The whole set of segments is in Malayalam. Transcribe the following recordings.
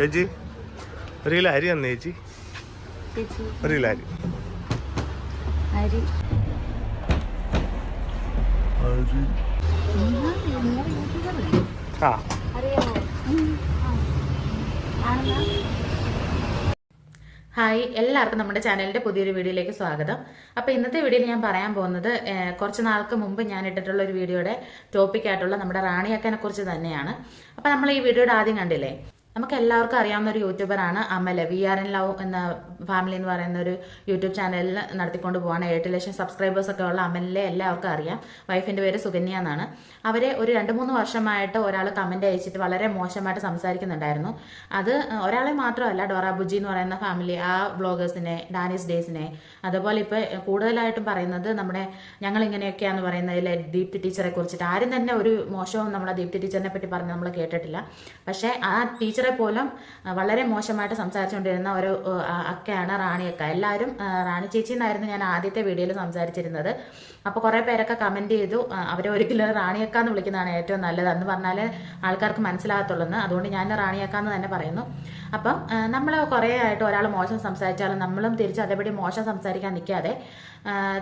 ചേച്ചി ഒരു കിലോ അരി തന്നെ ചേച്ചി. ഒരു കിലോ അരി. അരി. ആ. ഹായ് എല്ലാവർക്കും നമ്മുടെ ചാനലിന്റെ പുതിയൊരു വീഡിയോയിലേക്ക് സ്വാഗതം. അപ്പോൾ ഇന്നത്തെ വീഡിയോയിൽ ഞാൻ പറയാൻ പോകുന്നത് കുറച്ച് നാൾക്ക് മുമ്പ് ഞാൻ ഇട്ടിട്ടുള്ള ഒരു വീഡിയോയുടെ ടോപ്പിക്കായിട്ടുള്ള നമ്മുടെ റാണിയക്കനെ കുറിച്ച് തന്നെയാണ്. അപ്പോൾ നമ്മൾ ഈ വീഡിയോയുടെ ആദ്യം കണ്ടില്ലേ? നമുക്ക് എല്ലാവർക്കും അറിയാവുന്ന ഒരു യൂട്യൂബറാണ് Amala. We are in love എന്ന ഫാമിലി എന്ന് പറയുന്ന ഒരു യൂട്യൂബ് ചാനലിൽ നടത്തിക്കൊണ്ട് പോവാണ്. എട്ട് ലക്ഷം സബ്സ്ക്രൈബേഴ്സ് ഒക്കെ ഉള്ള അമലിലെ എല്ലാവർക്കും അറിയാം. വൈഫിന്റെ പേര് സുകന്യ എന്നാണ്. അവരെ ഒരു രണ്ട് മൂന്ന് വർഷമായിട്ട് ഒരാൾ കമന്റ് അയച്ചിട്ട് വളരെ മോശമായിട്ട് സംസാരിക്കുന്നുണ്ടായിരുന്നു. അത് ഒരാളെ മാത്രമല്ല ഡോറ ബുജി എന്ന് പറയുന്ന ഫാമിലി ആ ബ്ലോഗേഴ്സിനെ ഡാനിസ് ഡേയ്സിനെ അതുപോലെ ഇപ്പൊ കൂടുതലായിട്ടും പറയുന്നത് നമ്മുടെ ഞങ്ങൾ ഇങ്ങനെയൊക്കെയാന്ന് പറയുന്നതിൽ ദീപ്തി ടീച്ചറെ കുറിച്ചിട്ട്. ആരും തന്നെ ഒരു മോശവും നമ്മുടെ ദീപ്തി ടീച്ചറിനെ പറ്റി പറഞ്ഞ് നമ്മൾ കേട്ടിട്ടില്ല. പക്ഷേ ആ ടീച്ചറെ പോലും വളരെ മോശമായിട്ട് സംസാരിച്ചുകൊണ്ടിരുന്ന ഒരു അക്കയാണ് റാണിയൊക്കെ എല്ലാവരും റാണി ചേച്ചി എന്നായിരുന്നു ഞാൻ ആദ്യത്തെ വീഡിയോയിൽ സംസാരിച്ചിരുന്നത്. അപ്പോൾ കുറേ പേരൊക്കെ കമന്റ് ചെയ്തു അവരെ ഒരിക്കലും റാണിയക്ക എന്ന് വിളിക്കുന്നതാണ് ഏറ്റവും നല്ലത്. എന്ന് പറഞ്ഞാൽ ആൾക്കാർക്ക് മനസ്സിലാകത്തുള്ളൂ എന്ന് അതുകൊണ്ട് ഞാൻ റാണിയക്ക എന്ന് തന്നെ പറയുന്നു. അപ്പം നമ്മൾ കുറേ ആയിട്ട് ഒരാൾ മോശം സംസാരിച്ചാലും നമ്മളും തിരിച്ച് അതേപടി മോശം സംസാരിക്കാൻ നിൽക്കാതെ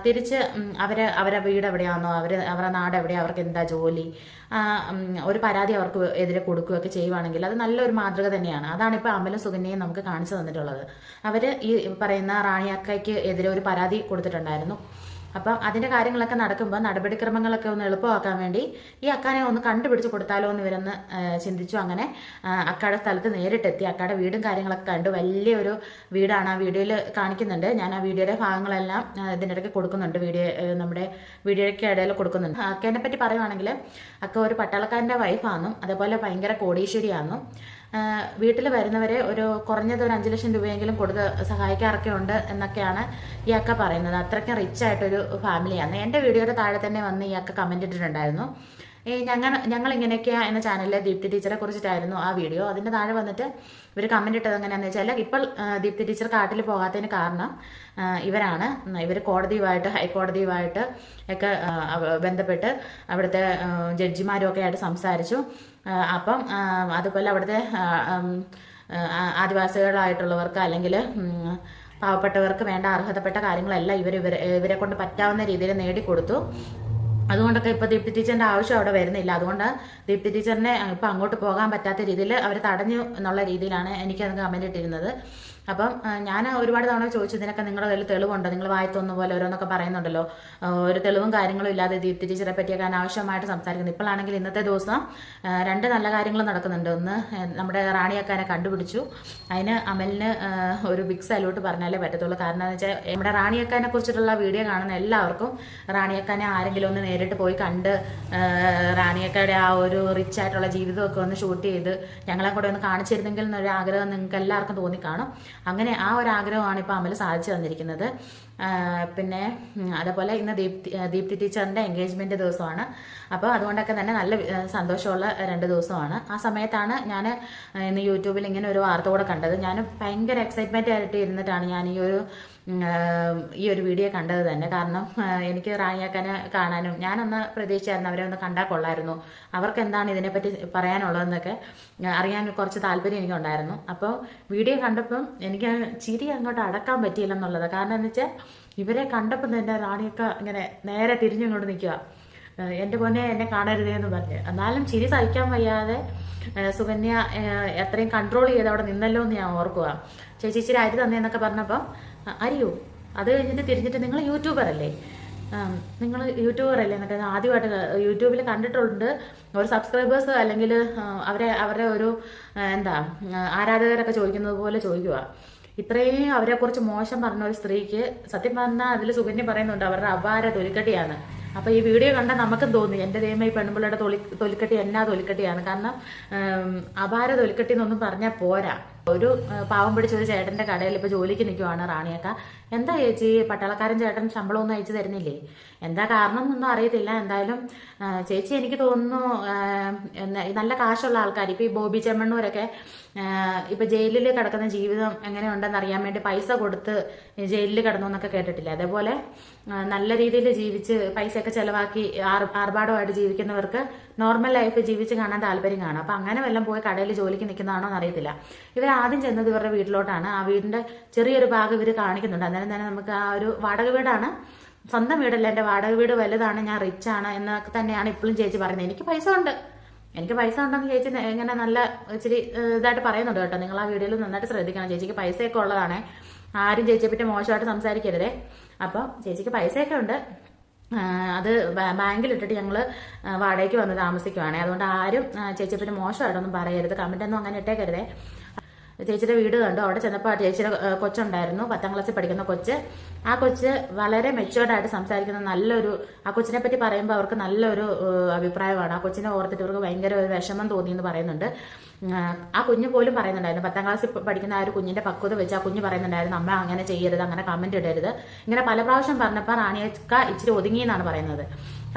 തിരിച്ച് അവരെ അവരെ വീട് എവിടെയാണെന്നോ അവർ അവരുടെ നാട് എവിടെയാ അവർക്ക് എന്താ ജോലി ഒരു പരാതി അവർക്ക് എതിരെ കൊടുക്കുകയൊക്കെ ചെയ്യുവാണെങ്കിൽ അത് നല്ലൊരു മാതൃക തന്നെയാണ്. അതാണ് ഇപ്പോൾ അമലും സുകന്യയും നമുക്ക് കാണിച്ചു തന്നിട്ടുള്ളത്. അവർ ഈ പറയുന്ന റാണിയാക്കയ്ക്ക് എതിരെ ഒരു പരാതി കൊടുത്തിട്ടുണ്ടായിരുന്നു. അപ്പം അതിന്റെ കാര്യങ്ങളൊക്കെ നടക്കുമ്പോൾ നടപടിക്രമങ്ങളൊക്കെ ഒന്ന് എളുപ്പമാക്കാൻ വേണ്ടി ഈ അക്കാനെ ഒന്ന് കണ്ടുപിടിച്ച് കൊടുത്താലോ എന്ന് ഇവരൊന്ന് ചിന്തിച്ചു. അങ്ങനെ അക്കാടെ സ്ഥലത്ത് നേരിട്ടെത്തി. അക്കാടെ വീടും കാര്യങ്ങളൊക്കെ കണ്ടു. വലിയൊരു വീടാണ് ആ വീഡിയോയിൽ കാണിക്കുന്നുണ്ട്. ഞാൻ ആ വീഡിയോയുടെ ഭാഗങ്ങളെല്ലാം ഇതിന്റെ ഇടയ്ക്ക് കൊടുക്കുന്നുണ്ട്. വീഡിയോ നമ്മുടെ വീഡിയോയ്ക്ക് ഇടയിൽ കൊടുക്കുന്നുണ്ട്. അക്കേനെ പറ്റി പറയുവാണെങ്കിൽ അക്ക ഒരു പട്ടാളക്കാരന്റെ വൈഫാണെന്നും അതേപോലെ ഭയങ്കര കോടീശ്വരിയാണെന്നും വീട്ടിൽ വരുന്നവരെ ഒരു കുറഞ്ഞത് ഒരു അഞ്ച് ലക്ഷം രൂപയെങ്കിലും കൊടുത്ത് സഹായിക്കാറൊക്കെ ഉണ്ട് എന്നൊക്കെയാണ് ഈ അക്ക പറയുന്നത്. അത്രയ്ക്കും റിച്ച് ആയിട്ടൊരു ഫാമിലിയാണ് എന്റെ വീഡിയോയുടെ താഴെ തന്നെ വന്ന് ഈ അക്ക കമന്റ് ഇട്ടിട്ടുണ്ടായിരുന്നു. ഞങ്ങൾ ഞങ്ങൾ ഇങ്ങനെയൊക്കെയാ എന്ന ചാനലിലെ ദീപ്തി ടീച്ചറെ കുറിച്ചിട്ടായിരുന്നു ആ വീഡിയോ അതിന്റെ താഴെ വന്നിട്ട് ഇവർ കമന്റ് ഇട്ടത് എങ്ങനെയാണെന്ന് വെച്ചാൽ ഇപ്പോൾ ദീപ്തി ടീച്ചർ കാട്ടിൽ പോകാത്തതിന് കാരണം ഇവരാണ് ഇവർ കോടതിയുമായിട്ട് ഹൈക്കോടതിയുമായിട്ട് ഒക്കെ ബന്ധപ്പെട്ട് അവിടുത്തെ ജഡ്ജിമാരും ഒക്കെ ആയിട്ട് സംസാരിച്ചു. അപ്പം അതുപോലെ അവിടുത്തെ ആദിവാസികളായിട്ടുള്ളവർക്ക് അല്ലെങ്കിൽ പാവപ്പെട്ടവർക്ക് വേണ്ട അർഹതപ്പെട്ട കാര്യങ്ങളെല്ലാം ഇവർ ഇവരെ ഇവരെ കൊണ്ട് പറ്റാവുന്ന രീതിയിൽ നേടിക്കൊടുത്തു. അതുകൊണ്ടൊക്കെ ഇപ്പൊ ദീപ്തി ടീച്ചറിന്റെ ആവശ്യം അവിടെ വരുന്നില്ല. അതുകൊണ്ട് ദീപ്തി ടീച്ചറിനെ ഇപ്പൊ അങ്ങോട്ട് പോകാൻ പറ്റാത്ത രീതിയിൽ അവർ തടഞ്ഞു എന്നുള്ള രീതിയിലാണ് എനിക്കത് കമന്റ് ഇട്ടിരുന്നത്. അപ്പം ഞാൻ ഒരുപാട് തവണ ചോദിച്ചു ഇതിനൊക്കെ നിങ്ങളുടെ കയ്യിൽ തെളിവുണ്ടോ? നിങ്ങൾ വായത്തൊന്നു പോലെ ഓരോന്നൊക്കെ പറയുന്നുണ്ടല്ലോ. ഒരു തെളിവും കാര്യങ്ങളും ഇല്ലാതെ ദീപ്തി ടീച്ചറെ പറ്റിയൊക്കെ അനാവശ്യമായിട്ട് സംസാരിക്കുന്നു. ഇപ്പോഴാണെങ്കിൽ ഇന്നത്തെ ദിവസം രണ്ട് നല്ല കാര്യങ്ങൾ നടക്കുന്നുണ്ട്. ഒന്ന് നമ്മുടെ നമ്മുടെ റാണിയക്കാരെ കണ്ടുപിടിച്ചു. അതിന് അമലിന് ഒരു ബിഗ് സല്യൂട്ട് പറഞ്ഞാലേ പറ്റത്തുള്ളൂ. കാരണം എന്ന് വെച്ചാൽ നമ്മുടെ റാണിയക്കാനെ കുറിച്ചിട്ടുള്ള വീഡിയോ കാണുന്ന എല്ലാവർക്കും റാണിയക്കാനെ ആരെങ്കിലും ഒന്ന് നേരിട്ട് പോയി കണ്ട് റാണിയക്കയുടെ ആ ഒരു റിച്ച് ആയിട്ടുള്ള ജീവിതമൊക്കെ ഒന്ന് ഷൂട്ട് ചെയ്ത് ഞങ്ങളെ കൂടെ ഒന്ന് കാണിച്ചിരുന്നെങ്കിൽ എന്നൊരു ആഗ്രഹം നിങ്ങൾക്ക് എല്ലാവർക്കും തോന്നിക്കാണും അങ്ങനെ ആ ഒരു ആഗ്രഹമാണ് ഇപ്പോൾ അമൽ സാധിച്ചു തന്നിരിക്കുന്നത്. പിന്നെ അതേപോലെ ഇന്ന് ദീപ്തി ദീപ്തി ടീച്ചറിന്റെ എൻഗേജ്മെന്റ് ദിവസമാണ്. അപ്പോൾ അതുകൊണ്ടൊക്കെ തന്നെ നല്ല സന്തോഷമുള്ള രണ്ട് ദിവസമാണ്. ആ സമയത്താണ് ഞാൻ ഇന്ന് യൂട്യൂബിൽ ഇങ്ങനെ ഒരു വാർത്ത കൂടെ കണ്ടത്. ഞാൻ ഭയങ്കര എക്സൈറ്റ്മെന്റ് ആയിട്ട് ഇരുന്നിട്ടാണ് ഞാൻ ഈ ഒരു ഈ ഒരു വീഡിയോ കണ്ടത് തന്നെ. കാരണം എനിക്ക് റാണിയാക്കനെ കാണാനും ഞാനൊന്ന് പ്രതീക്ഷിച്ചായിരുന്നു അവരെ ഒന്ന് കണ്ടാൽ കൊള്ളായിരുന്നു. അവർക്ക് എന്താണ് ഇതിനെപ്പറ്റി പറയാനുള്ളതെന്നൊക്കെ അറിയാൻ കുറച്ച് താല്പര്യം എനിക്കുണ്ടായിരുന്നു. അപ്പോൾ വീഡിയോ കണ്ടപ്പം എനിക്ക് ചിരി അങ്ങോട്ട് അടക്കാൻ പറ്റിയില്ലെന്നുള്ളത്. കാരണം എന്ന് വെച്ചാൽ ഇവരെ കണ്ടപ്പോൾ തന്നെ റാണിയൊക്കെ ഇങ്ങനെ നേരെ തിരിഞ്ഞിങ്ങോട്ട് നിൽക്കുക. എന്റെ പൊന്നെ എന്നെ കാണരുതേ എന്ന് പറഞ്ഞ്. എന്നാലും ചിരി സഹിക്കാൻ വയ്യാതെ സുകന്യ എത്രയും കൺട്രോൾ ചെയ്ത് അവിടെ നിന്നല്ലോ എന്ന് ഞാൻ ഓർക്കുക. ചേച്ചി ഇച്ചിരി അരി തന്നേന്നൊക്കെ പറഞ്ഞപ്പം അരിയോ? അത് കഴിഞ്ഞിട്ട് തിരിഞ്ഞിട്ട് നിങ്ങൾ യൂട്യൂബർ അല്ലേ? നിങ്ങൾ യൂട്യൂബർ അല്ലേ? എന്നൊക്കെ ആദ്യമായിട്ട് യൂട്യൂബിൽ കണ്ടിട്ടുണ്ട്. ഒരു സബ്സ്ക്രൈബേഴ്സ് അല്ലെങ്കിൽ അവരെ അവരുടെ ഒരു എന്താ ആരാധകരൊക്കെ ചോദിക്കുന്നത് പോലെ ചോദിക്കുക. ഇത്രയും അവരെ കുറിച്ച് മോശം പറഞ്ഞ ഒരു സ്ത്രീക്ക് സത്യം പറഞ്ഞാൽ അതിൽ സുകന്യ പറയുന്നുണ്ട് അവരുടെ അപാര തൊലിക്കട്ടിയാണ്. അപ്പൊ ഈ വീഡിയോ കണ്ടാൽ നമുക്കും തോന്നി എന്റെ ദൈവം ഈ പെൺപിള്ളയുടെ തൊലി തൊലിക്കട്ടി എന്നാ തൊലിക്കട്ടിയാണ്? കാരണം അപാര തൊലിക്കട്ടി എന്നൊന്നും പറഞ്ഞാൽ പോരാ. ഒരു പാവം പിടിച്ച ഒരു ചേട്ടന്റെ കടയിൽ ഇപ്പൊ ജോലിക്ക് നിൽക്കുവാണ് റാണിയക്ക. എന്താ ചേച്ചി പട്ടാളക്കാരൻ ചേട്ടൻ ശമ്പളമൊന്നും അയച്ചു തരുന്നില്ലേ? എന്താ കാരണം എന്നൊന്നും അറിയത്തില്ല. എന്തായാലും ചേച്ചി എനിക്ക് തോന്നുന്നു നല്ല കാശുള്ള ആൾക്കാർ ഇപ്പൊ ഈ ബോബി ചെമ്മണ്ണൂരൊക്കെ ഇപ്പൊ ജയിലിൽ കിടക്കുന്ന ജീവിതം എങ്ങനെയുണ്ടെന്ന് അറിയാൻ വേണ്ടി പൈസ കൊടുത്ത് ജയിലിൽ കിടന്നു എന്നൊക്കെ കേട്ടിട്ടില്ല? അതേപോലെ നല്ല രീതിയിൽ ജീവിച്ച് പൈസയൊക്കെ ചെലവാക്കി ആർ- ആർഭാടമായിട്ട് ജീവിക്കുന്നവർക്ക് നോർമൽ ലൈഫ് ജീവിച്ച് കാണാൻ താല്പര്യം കാണും. അപ്പൊ അങ്ങനെ വല്ലതും പോയി കടയിൽ ജോലിക്ക് നിൽക്കുന്നതാണോ എന്ന് അറിയത്തില്ല ഇവർ ആദ്യം ചെന്നത് ഇവരുടെ വീട്ടിലോട്ടാണ്. ആ വീടിന്റെ ചെറിയൊരു ഭാഗം ഇവർ കാണിക്കുന്നുണ്ട്. അന്നേരം തന്നെ നമുക്ക് ആ ഒരു വാടക വീടാണ്. സ്വന്തം വീടല്ല. എന്റെ വാടക വീട് വലുതാണ്. ഞാൻ റിച്ചാണ് എന്നൊക്കെ തന്നെയാണ് ഇപ്പോഴും ചേച്ചി പറയുന്നത്. എനിക്ക് പൈസ ഉണ്ട്. എനിക്ക് പൈസ ഉണ്ടെന്ന് ചേച്ചി ഇങ്ങനെ നല്ല ഇച്ചിരി ഇതായിട്ട് പറയുന്നുണ്ട് കേട്ടോ. നിങ്ങൾ ആ വീഡിയോയിൽ നന്നായിട്ട് ശ്രദ്ധിക്കണം. ചേച്ചിക്ക് പൈസയൊക്കെ ഉള്ളതാണ്. ആരും ചേച്ചിയെ പറ്റി മോശമായിട്ട് സംസാരിക്കരുതേ. അപ്പോൾ ചേച്ചിക്ക് പൈസയൊക്കെ ഉണ്ട്. അത് ബാങ്കിലിട്ടിട്ട് ഞങ്ങൾ വാടകയ്ക്ക് വന്ന് താമസിക്കുവാണേ. അതുകൊണ്ട് ആരും ചേച്ചിയെ പറ്റി മോശമായിട്ടൊന്നും പറയരുത്. കമന്റൊന്നും അങ്ങനെ ഇട്ടേക്കരുതേ. ചേച്ചിയുടെ വീട് കണ്ടു. അവിടെ ചെന്നപ്പോൾ ചേച്ചിയുടെ ഏഹ്, കൊച്ചുണ്ടായിരുന്നു. പത്താം ക്ലാസ്സിൽ പഠിക്കുന്ന കൊച്ച്. ആ കൊച്ച് വളരെ മെച്ചുവേർഡ് ആയിട്ട് സംസാരിക്കുന്ന നല്ലൊരു ആ കൊച്ചിനെ പറ്റി പറയുമ്പോൾ അവർക്ക് നല്ലൊരു അഭിപ്രായമാണ്. ആ കൊച്ചിനെ ഓർത്തിട്ട് ഇവർക്ക് ഭയങ്കര ഒരു വിഷമം തോന്നി എന്ന് പറയുന്നുണ്ട്. ആ കുഞ്ഞ് പോലും പറയുന്നുണ്ടായിരുന്നു. പത്താം ക്ലാസ്സിൽ പഠിക്കുന്ന ആ ഒരു കുഞ്ഞിന്റെ പക്വത വെച്ച് ആ കുഞ്ഞ് പറയുന്നുണ്ടായിരുന്നു അമ്മ അങ്ങനെ ചെയ്യരുത് അങ്ങനെ കമന്റ് ഇടരുത്. ഇങ്ങനെ പല പ്രാവശ്യം പറഞ്ഞപ്പോൾ റാണിയക്ക ഇച്ചിരി ഒതുങ്ങി എന്നാണ് പറയുന്നത്.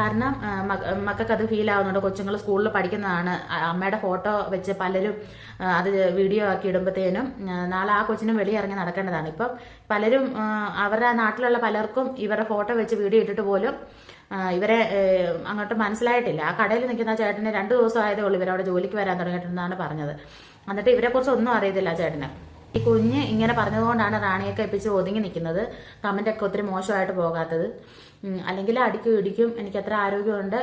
കാരണം മക്ക- മക്കൾക്ക് അത് ഫീൽ ആവുന്നുണ്ട്. കൊച്ചുങ്ങൾ സ്കൂളിൽ പഠിക്കുന്നതാണ്. അമ്മയുടെ ഫോട്ടോ വെച്ച് പലരും അത് വീഡിയോ ആക്കി ഇടുമ്പോഴത്തേനും നാളെ ആ കൊച്ചിനും വെളിയിറങ്ങി നടക്കേണ്ടതാണ്. ഇപ്പം പലരും അവരുടെ നാട്ടിലുള്ള പലർക്കും ഇവരുടെ ഫോട്ടോ വെച്ച് വീഡിയോ ഇട്ടിട്ട് പോലും ഇവരെ അങ്ങോട്ട് മനസ്സിലായിട്ടില്ല. ആ കടയിൽ നിൽക്കുന്ന ചേട്ടനെ രണ്ടു ദിവസം ആയതേ ഉള്ളൂ ഇവരവിടെ ജോലിക്ക് വരാൻ തുടങ്ങിയിട്ടുണ്ടെന്നാണ് പറഞ്ഞത്. എന്നിട്ട് ഇവരെ കുറിച്ച് ഒന്നും അറിയത്തില്ല ചേട്ടന്. ഈ കുഞ്ഞ് ഇങ്ങനെ പറഞ്ഞതുകൊണ്ടാണ് റാണിയൊക്കെ എപ്പിച്ച് ഒതുങ്ങി നിൽക്കുന്നത്. കമന്റൊക്കെ ഒത്തിരി മോശമായിട്ട് പോകാത്തത്. അല്ലെങ്കിൽ അടിക്കും ഇടിക്കും എനിക്ക് അത്ര ആരോഗ്യമുണ്ട്.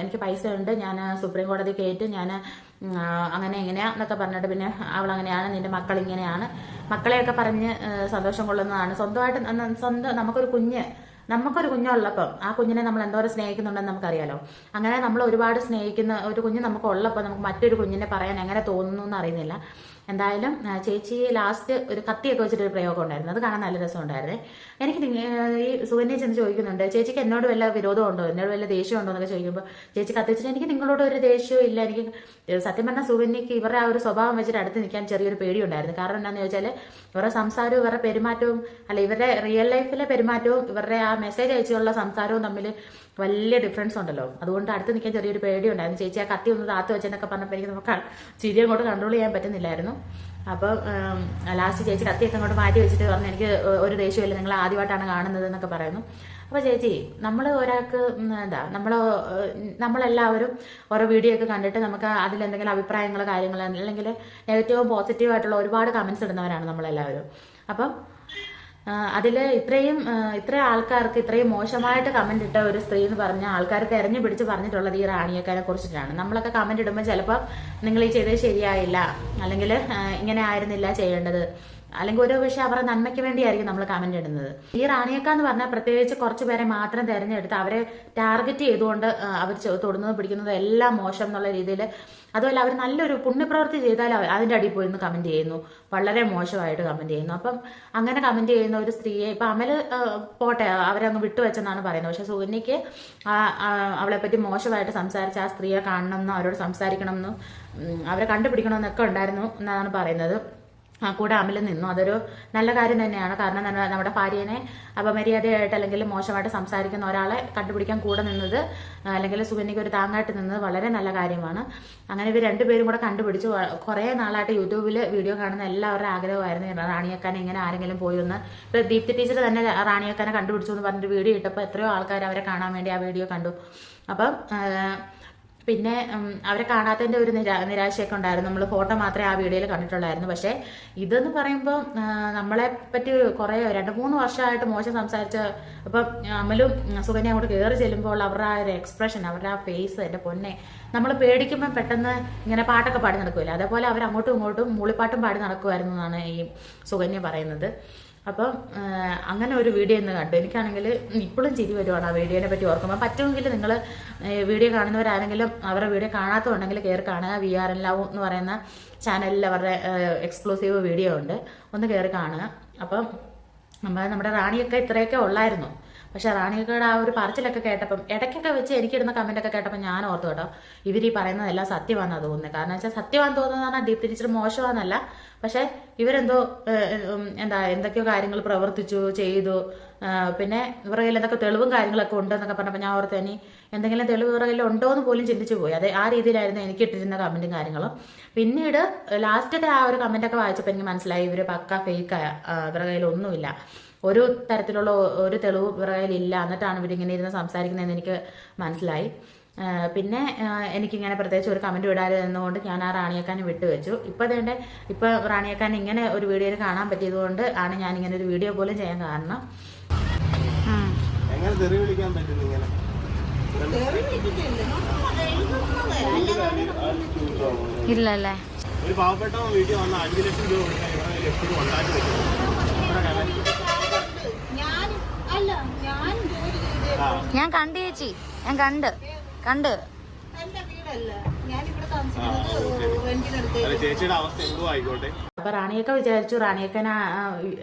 എനിക്ക് പൈസ ഉണ്ട് ഞാൻ സുപ്രീം കോടതി കയറ്റും ഞാൻ അങ്ങനെ എങ്ങനെയാ എന്നൊക്കെ പറഞ്ഞിട്ട് പിന്നെ അവൾ അങ്ങനെയാണ്. നിന്റെ മക്കൾ ഇങ്ങനെയാണ്. മക്കളെയൊക്കെ പറഞ്ഞ് സന്തോഷം കൊള്ളുന്നതാണ്. സ്വന്തമായിട്ട് സ്വന്തം നമുക്കൊരു കുഞ്ഞ് നമുക്കൊരു കുഞ്ഞുള്ളപ്പം. ആ കുഞ്ഞിനെ നമ്മൾ എന്തോരം സ്നേഹിക്കുന്നുണ്ടെന്ന് നമുക്കറിയാലോ. അങ്ങനെ നമ്മൾ ഒരുപാട് സ്നേഹിക്കുന്ന ഒരു കുഞ്ഞ് നമുക്ക് ഉള്ളപ്പോൾ നമുക്ക് മറ്റൊരു കുഞ്ഞിനെ പറയാൻ എങ്ങനെ തോന്നുന്നു എന്ന് അറിയുന്നില്ല. എന്തായാലും ചേച്ചി ലാസ്റ്റ് ഒരു കത്തിയൊക്കെ വെച്ചിട്ട് ഒരു പ്രയോഗം ഉണ്ടായിരുന്നു. അത് കാണാൻ നല്ല രസമുണ്ടായിരുന്നേ. എനിക്ക് ഈ സുകന്യ ചെന്ന് ചോദിക്കുന്നുണ്ട് ചേച്ചിക്ക് എന്നോട് വല്ല വിരോധമുണ്ടോ എന്നോട് വല്ല ദേഷ്യമുണ്ടോ എന്നൊക്കെ ചോദിക്കുമ്പോൾ ചേച്ചി കത്തിച്ചിട്ട് എനിക്ക് നിങ്ങളോട് ഒരു ദേഷ്യവും ഇല്ല. എനിക്ക് സത്യം പറഞ്ഞാൽ സുകന്യക്ക് ഇവരുടെ ആ ഒരു സ്വഭാവം വെച്ചിട്ട് അടുത്ത് നിൽക്കാൻ ചെറിയൊരു പേടിയുണ്ടായിരുന്നു. കാരണം എന്താണെന്ന് ചോദിച്ചാൽ ഇവരുടെ സംസാരവും ഇവരുടെ പെരുമാറ്റവും അല്ല ഇവരുടെ റിയൽ ലൈഫിലെ പെരുമാറ്റവും ഇവരുടെ ആ മെസ്സേജ് അയച്ചുള്ള സംസാരവും തമ്മിൽ വലിയ ഡിഫറൻസ് ഉണ്ടല്ലോ. അതുകൊണ്ട് അടുത്ത് നിൽക്കാൻ ചെറിയൊരു പേടിയുണ്ടായിരുന്നു. ചേച്ചി ആ കത്തി ഒന്ന് താത്ത് വെച്ചെന്നൊക്കെ പറഞ്ഞപ്പോൾ എനിക്ക് നമുക്ക് ചിരി അങ്ങോട്ട് കൺട്രോൾ ചെയ്യാൻ പറ്റുന്നില്ലായിരുന്നു. അപ്പോൾ ലാസ്റ്റ് ചേച്ചി കത്തിയൊക്കെ അങ്ങോട്ട് മാറ്റി വെച്ചിട്ട് പറഞ്ഞു എനിക്ക് ഒരു ദേഷ്യമില്ല നിങ്ങൾ ആദ്യമായിട്ടാണ് കാണുന്നത് എന്നൊക്കെ പറയുന്നു. അപ്പോൾ ചേച്ചി നമ്മൾ ഒരാൾക്ക് എന്താ നമ്മൾ നമ്മളെല്ലാവരും ഓരോ വീഡിയോ ഒക്കെ കണ്ടിട്ട് നമുക്ക് അതിലെന്തെങ്കിലും അഭിപ്രായങ്ങൾ കാര്യങ്ങൾ അല്ലെങ്കിൽ നെഗറ്റീവും പോസിറ്റീവോ ആയിട്ടുള്ള ഒരുപാട് കമൻസ് ഇടുന്നവരാണ് നമ്മളെല്ലാവരും. അപ്പം അതിൽ ഇത്രയും ഇത്ര ആൾക്കാർക്ക് ഇത്രയും മോശമായിട്ട് കമന്റ് ഇട്ട ഒരു സ്ത്രീ എന്ന് പറഞ്ഞ ആൾക്കാർ തെരഞ്ഞു പിടിച്ച് പറഞ്ഞിട്ടുള്ളത് ഈ റാണിയക്കാരെ കുറിച്ചിട്ടാണ്. നമ്മളൊക്കെ കമന്റ് ഇടുമ്പോൾ ചിലപ്പോൾ നിങ്ങൾ ഈ ചെയ്തത് ശരിയായില്ല. അല്ലെങ്കിൽ ഇങ്ങനെ ആയിരുന്നില്ല ചെയ്യേണ്ടത്. അല്ലെങ്കിൽ ഒരു പക്ഷേ അവരുടെ നന്മയ്ക്ക് വേണ്ടിയായിരിക്കും നമ്മൾ കമന്റ് ഇടുന്നത്. ഈ റാണിയക്ക എന്ന് പറഞ്ഞാൽ പ്രത്യേകിച്ച് കുറച്ച് പേരെ മാത്രം തെരഞ്ഞെടുത്ത് അവരെ ടാർഗറ്റ് ചെയ്തുകൊണ്ട് അവർ തൊടുന്നതും പിടിക്കുന്നത് എല്ലാം മോശം എന്നുള്ള രീതിയിൽ അതുപോലെ അവർ നല്ലൊരു പുണ്യപ്രവൃത്തി ചെയ്താൽ അതിന്റെ അടിയിൽ പോയിന്ന് കമന്റ് ചെയ്യുന്നു. വളരെ മോശമായിട്ട് കമന്റ് ചെയ്യുന്നു. അപ്പം അങ്ങനെ കമന്റ് ചെയ്യുന്ന ഒരു സ്ത്രീയെ ഇപ്പൊ അമൽ ആ, പോട്ടെ അവരങ്ങ് വിട്ടുവെച്ചെന്നാണ് പറയുന്നത്. പക്ഷെ അവളെ പറ്റി മോശമായിട്ട് സംസാരിച്ച ആ സ്ത്രീയെ കാണണമെന്നും അവരോട് സംസാരിക്കണമെന്നും അവരെ കണ്ടുപിടിക്കണമെന്നൊക്കെ ഉണ്ടായിരുന്നു എന്നാണ് പറയുന്നത്. കൂടെ അമൽ നിന്നു. അതൊരു നല്ല കാര്യം തന്നെയാണ്. കാരണം നമ്മ- നമ്മുടെ ഭാര്യനെ അപമര്യാദയായിട്ട് അല്ലെങ്കിൽ മോശമായിട്ട് സംസാരിക്കുന്ന ഒരാളെ കണ്ടുപിടിക്കാൻ കൂടെ നിന്നത് അല്ലെങ്കിൽ സുകന്യക്ക് ഒരു താങ്ങായിട്ട് നിന്നത് വളരെ നല്ല കാര്യമാണ്. അങ്ങനെ ഇവർ രണ്ടുപേരും കൂടെ കണ്ടുപിടിച്ചു കുറേ നാളായിട്ട് യൂട്യൂബിൽ വീഡിയോ കാണുന്ന എല്ലാവരുടെ ആഗ്രഹമായിരുന്നു റാണിയക്കാനെ ഇങ്ങനെ ആരെങ്കിലും പോയി ഒന്ന് ഇപ്പോൾ ദീപ്തി ടീച്ചർ തന്നെ റാണിയക്കാനെ കണ്ടുപിടിച്ചു എന്ന് പറഞ്ഞിട്ട് വീഡിയോ ഇട്ടപ്പോൾ എത്രയോ ആൾക്കാർ അവരെ കാണാൻ വേണ്ടി ആ വീഡിയോ കണ്ടു. അപ്പം പിന്നെ അവരെ കാണാത്തതിന്റെ ഒരു നിരാ നിരാശയൊക്കെ ഉണ്ടായിരുന്നു. നമ്മൾ ഫോട്ടോ മാത്രമേ ആ വീഡിയോയിൽ കണ്ടിട്ടുള്ളായിരുന്നു. പക്ഷേ ഇതെന്ന് പറയുമ്പോൾ നമ്മളെ പറ്റി കുറേ രണ്ട് മൂന്ന് വർഷമായിട്ട് മോശം സംസാരിച്ച ഇപ്പം അമലും സുകന്യ അങ്ങോട്ട് കയറി ചെല്ലുമ്പോൾ അവരുടെ ആ ഒരു എക്സ്പ്രഷൻ അവരുടെ ആ ഫേസ് എന്റെ പൊന്നെ നമ്മൾ പേടിക്കുമ്പോൾ പെട്ടെന്ന് ഇങ്ങനെ പാട്ടൊക്കെ പാടി നടക്കുമല്ലോ അതേപോലെ അവർ അങ്ങോട്ടും ഇങ്ങോട്ടും മൂളിപ്പാട്ടും പാടി നടക്കുമായിരുന്നു എന്നാണ് ഈ സുകന്യ പറയുന്നത്. അപ്പം അങ്ങനെ ഒരു വീഡിയോ ഇന്ന് കണ്ടു. എനിക്കാണെങ്കിൽ ഇപ്പോഴും ചിരി വരുവാണ് ആ വീഡിയോനെ പറ്റി ഓർക്കുമ്പോൾ പറ്റുമെങ്കിൽ നിങ്ങൾ വീഡിയോ കാണുന്നവരാരെങ്കിലും അവരുടെ വീഡിയോ കാണാത്തതുണ്ടെങ്കിൽ കയറി കാണുക. വി ആർ എൻ ലവ് എന്ന് പറയുന്ന ചാനലിൽ അവരുടെ എക്സ്ക്ലൂസീവ് വീഡിയോ ഉണ്ട്. ഒന്ന് കയറി കാണുക. അപ്പം നമ്മൾ നമ്മുടെ റാണിയൊക്കെ ഇത്രയൊക്കെ ഉള്ളായിരുന്നു. പക്ഷെ റാണിക്കയുടെ ആ ഒരു പറച്ചിലൊക്കെ കേട്ടപ്പം ഇടയ്ക്കൊക്കെ വെച്ച് എനിക്കിടുന്ന കമന്റ് ഒക്കെ കേട്ടപ്പോൾ ഞാൻ ഓർത്തു കേട്ടോ ഇവർ ഈ പറയുന്നതെല്ലാം സത്യമാണെന്നാണ് തോന്നുന്നത് കാരണം വെച്ചാൽ സത്യമാണെന്ന് തോന്നുന്നത് പറഞ്ഞാൽ ദീപ്തി ടീച്ചർ മോശമാണെന്നല്ല പക്ഷെ ഇവരെന്തോ എന്താ എന്തൊക്കെയോ കാര്യങ്ങൾ പ്രവർത്തിച്ചു ചെയ്തു. പിന്നെ ഇവരുടെ കയ്യിൽ എന്തൊക്കെ തെളിവും കാര്യങ്ങളൊക്കെ ഉണ്ടെന്നൊക്കെ പറഞ്ഞപ്പോൾ ഞാൻ ഓർത്ത് ഇനി എന്തെങ്കിലും തെളിവ് ഇവരുടെ കയ്യിൽ ഉണ്ടോ എന്ന് പോലും ചിന്തിച്ചു പോയി. അത് ആ രീതിയിലായിരുന്നു എനിക്ക് ഇട്ടിരുന്ന കമന്റും കാര്യങ്ങളും. പിന്നീട് ലാസ്റ്റത്തെ ആ ഒരു കമന്റ് ഒക്കെ വായിച്ചപ്പോൾ എനിക്ക് മനസ്സിലായി ഇവർ പക്ക ഫേക്കായ ഇവരുടെ കയ്യിൽ ഒന്നുമില്ല. ഒരു തരത്തിലുള്ള ഒരു തെളിവ് ഇല്ല. എന്നിട്ടാണ് ഇവരിങ്ങനെ ഇരുന്ന് സംസാരിക്കുന്നതെന്ന് എനിക്ക് മനസ്സിലായി. പിന്നെ എനിക്കിങ്ങനെ പ്രത്യേകിച്ച് ഒരു കമന്റ് വിടാതിരുന്നതുകൊണ്ട് ഞാൻ ആ റാണിയക്കാനെ വിട്ടുവെച്ചു. ഇപ്പൊ അതേണ്ട ഇപ്പൊ റാണിയക്കാൻ ഇങ്ങനെ ഒരു വീഡിയോയിൽ കാണാൻ പറ്റിയതുകൊണ്ട് ആണ് ഞാൻ ഇങ്ങനെ ഒരു വീഡിയോ പോലും ചെയ്യാൻ കാരണം. എങ്ങനെ തെറി വിളിക്കാൻ പറ്റും ഇങ്ങനെ? ഇല്ലല്ലേ ഒരു പാവപ്പെട്ട വീട്ടിൽ വന്ന അഞ്ചു ലക്ഷം രൂപ കൊടുക്കാൻ ഇവിടെ ലക്ഷം ഉണ്ടാക്കി വെക്കും ഞാൻ കണ്ടു ചേച്ചി. ഞാൻ കണ്ട്. കണ്ട്. അപ്പൊ റാണിയൊക്കെ വിചാരിച്ചു റാണിയൊക്കെ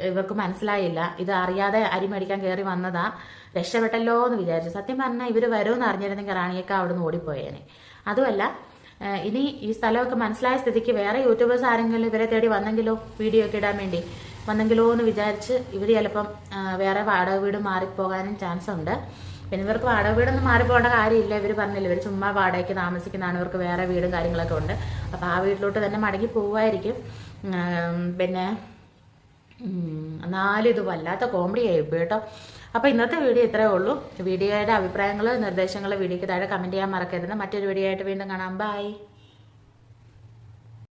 ഇവർക്ക് മനസ്സിലായില്ല. ഇത് അറിയാതെ അരി മേടിക്കാൻ കയറി വന്നതാ. രക്ഷപ്പെട്ടല്ലോ എന്ന് വിചാരിച്ചു. സത്യം പറഞ്ഞാൽ ഇവർ വരുമെന്ന് അറിഞ്ഞിരുന്നെങ്കിൽ റാണിയൊക്കെ അവിടെ നിന്ന് ഓടിപ്പോയേനെ. അതുമല്ല ഇനി ഈ സ്ഥലമൊക്കെ മനസ്സിലായ സ്ഥിതിക്ക് വേറെ യൂട്യൂബേഴ്സ് ആരെങ്കിലും ഇവരെ തേടി വന്നെങ്കിലോ? വീഡിയോ ഒക്കെ ഇടാൻ വേണ്ടി. വന്നെങ്കിലോ എന്ന് വിചാരിച്ച് ഇവർ ചിലപ്പം വേറെ വാടക വീട് മാറിപ്പോകാനും ചാൻസ് ഉണ്ട്. പിന്നെ ഇവർക്ക് വാടക വീടൊന്നും മാറിപ്പോകേണ്ട കാര്യമില്ല. ഇവർ പറഞ്ഞില്ല ഇവർ ചുമ്മാ വാടകയ്ക്ക് താമസിക്കുന്നതാണ്. ഇവർക്ക് വേറെ വീടും കാര്യങ്ങളൊക്കെ ഉണ്ട്. അപ്പോൾ ആ വീട്ടിലോട്ട് തന്നെ മടങ്ങി പോവായിരിക്കും പിന്നെ എന്നാലും ഇത് വല്ലാത്ത കോമഡി ആയിപ്പോയി കേട്ടോ. അപ്പോൾ ഇന്നത്തെ വീഡിയോ ഇത്രേ ഉള്ളൂ. വീഡിയോയുടെ അഭിപ്രായങ്ങൾ നിർദ്ദേശങ്ങൾ വീഡിയോയ്ക്ക് താഴെ കമന്റ് ചെയ്യാൻ മറക്കരുത്. മറ്റൊരു വീഡിയോ ആയിട്ട് വീണ്ടും കാണാം. ബൈ